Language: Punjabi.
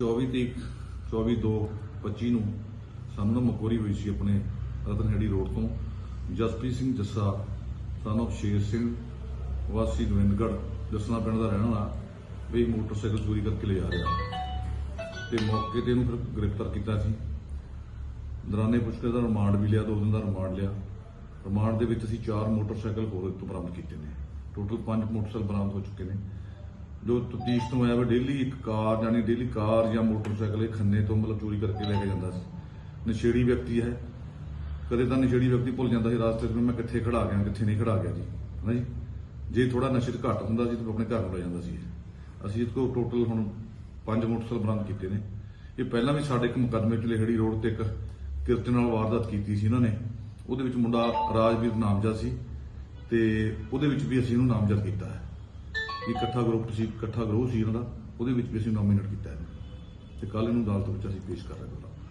24/2/25 ਨੂੰ ਸਾਨੂੰ ਨਾ ਮਕੋਰੀ ਹੋਈ ਸੀ ਆਪਣੇ ਰਤਨਹੇੜੀ ਰੋਡ ਤੋਂ। ਜਸਪ੍ਰੀਤ ਸਿੰਘ ਜੱਸਾ ਸਾਨੂੰ ਸ਼ੇਰ ਸਿੰਘ, ਵਾਸੀ ਗੋਬਿੰਦਗੜ੍ਹ ਜਸਨਾ ਪਿੰਡ ਦਾ ਰਹਿਣ ਵਾਲਾ, ਵੀ ਮੋਟਰਸਾਈਕਲ ਚੋਰੀ ਕਰਕੇ ਲੈ ਜਾ ਰਿਹਾ। ਤੇ ਮੌਕੇ ਤੇ ਇਹਨੂੰ ਫਿਰ ਗ੍ਰਿਫਤਾਰ ਕੀਤਾ ਸੀ। ਦੌਰਾਨੇ ਪੁੱਛਗਿੱਛ ਦਾ ਰਿਮਾਂਡ ਵੀ ਲਿਆ, ਦੋ ਦਿਨ ਦਾ ਰਿਮਾਂਡ ਲਿਆ। ਰਿਮਾਂਡ ਦੇ ਵਿੱਚ ਅਸੀਂ ਚਾਰ ਮੋਟਰਸਾਈਕਲ ਹੋਰ ਤੋਂ ਬਰਾਮਦ ਕੀਤੇ ਨੇ। ਟੋਟਲ ਪੰਜ ਮੋਟਰਸਾਈਕਲ ਬਰਾਮਦ ਹੋ ਚੁੱਕੇ ਨੇ। ਜੋ ਤਤੀਸ਼ ਤੋਂ ਆਇਆ ਵਾ ਡੇਲੀ ਇੱਕ ਕਾਰ ਜਾਨੀ ਡੇਲੀ ਕਾਰ ਜਾਂ ਮੋਟਰਸਾਈਕਲ ਇਹ ਖੰਨੇ ਤੋਂ ਮਤਲਬ ਚੋਰੀ ਕਰਕੇ ਲੈ ਕੇ ਜਾਂਦਾ ਸੀ। ਨਸ਼ੇੜੀ ਵਿਅਕਤੀ ਹੈ। ਕਦੇ ਤਾਂ ਨਸ਼ੇੜੀ ਵਿਅਕਤੀ ਭੁੱਲ ਜਾਂਦਾ ਸੀ ਰਾਸਤੇ 'ਚ ਮੈਂ ਕਿੱਥੇ ਖੜਾ ਗਿਆ, ਕਿੱਥੇ ਨਹੀਂ ਖੜਾ ਗਿਆ ਜੀ ਹੈ ਜੀ? ਜੇ ਥੋੜਾ ਨਸ਼ੇ 'ਚ ਘੱਟ ਹੁੰਦਾ ਸੀ ਤਾਂ ਆਪਣੇ ਘਰ ਨੂੰ ਲੈ ਜਾਂਦਾ ਸੀ ਅਸੀਂ ਇਸ ਕੋਲ ਟੋਟਲ ਹੁਣ ਪੰਜ ਮੋਟਰਸਾਈਕਲ ਬਰਾਮਦ ਕੀਤੇ ਨੇ। ਇਹ ਪਹਿਲਾਂ ਵੀ ਸਾਡੇ ਇੱਕ ਮੁਕੱਦਮੇ 'ਚ ਲੇਹੜੀ ਰੋਡ ਤੇ ਇੱਕ ਕਿਰਤ ਨਾਲ ਵਾਰਦਾਤ ਕੀਤੀ ਸੀ ਇਹਨਾਂ ਨੇ। ਉਹਦੇ ਵਿੱਚ ਮੁੰਡਾ ਰਾਜਵੀਰ ਨਾਮਜ਼ਦ ਸੀ ਤੇ ਉਹਦੇ ਵਿੱਚ ਵੀ ਅਸੀਂ ਇਹਨੂੰ ਨਾਮਜ਼ਦ ਕੀਤਾ ਹੈ। ਇਕੱਠਾ ਗਰੁੱਪ ਸੀ ਇਕੱਠਾ ਗਰੋਹ ਸੀ ਇਹਨਾਂ ਦਾ ਉਹਦੇ ਵਿੱਚ ਵੀ ਅਸੀਂ ਨੋਮੀਨੇਟ ਕੀਤਾ ਹੈ ਤੇ ਕੱਲ ਇਹਨੂੰ ਅਦਾਲਤ ਵਿੱਚ ਅਸੀਂ ਪੇਸ਼ ਕਰ ਰਹੇ ਹਾਂ।